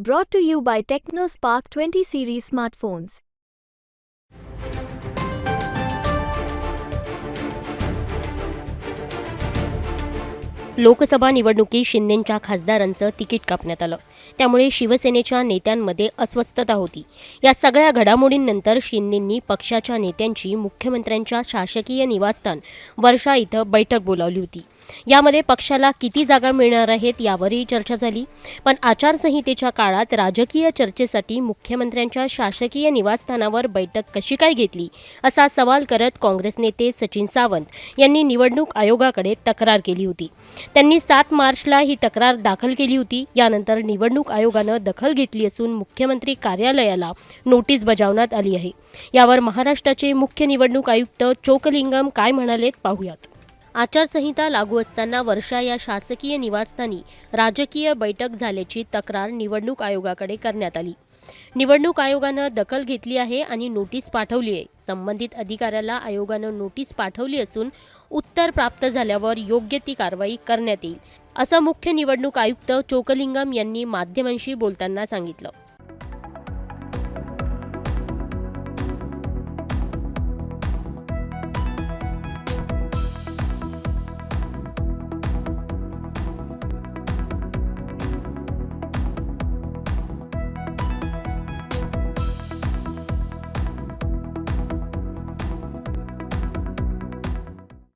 Brought to you by TechnoSpark 20 series smartphones. Lok Sabha निवडणुकीत शिंदेंच्या खासदारांचं ticket कापण्यात आलं. त्यामुळे शिवसेनेच्या नेत्यांमध्ये अस्वस्थता होती. या सगळ्या घडामोडींनंतर शिंदेंनी पक्षाच्या नेत्यांची मुख्यमंत्र्यांच्या शासकीय निवासस्थान वर्षा इथं बैठक बोलावली होती. यामध्ये पक्षाला किती जागा मिळणार आहेत यावरही चर्चा झाली. पण आचारसंहितेच्या काळात राजकीय चर्चेसाठी मुख्यमंत्र्यांच्या शासकीय निवासस्थानावर बैठक कशी काय घेतली असा सवाल करत काँग्रेस नेते सचिन सावंत यांनी निवडणूक आयोगाकडे तक्रार केली होती. त्यांनी सात मार्चला ही तक्रार दाखल केली होती. यानंतर निवडणूक आयोगानं दखल घेतली असून मुख्यमंत्री कार्यालयाला नोटीस बजावण्यात आली आहे. यावर महाराष्ट्राचे मुख्य निवडणूक आयुक्त चोकलिंगम काय म्हणालेत पाहूयात. आचारसंहिता लागू असताना वर्षा या शासकीय निवासस्थानी राजकीय बैठक झाल्याची तक्रार निवडणूक आयोगाकडे करण्यात आली. निवडणूक आयोगानं दखल घेतली आहे आणि नोटीस पाठवली आहे. संबंधित अधिकाऱ्याला आयोगानं नोटीस पाठवली असून उत्तर प्राप्त झाल्यावर योग्य ती कारवाई करण्यात येईल असं मुख्य निवडणूक आयुक्त चोकलिंगम यांनी माध्यमांशी बोलताना सांगितलं.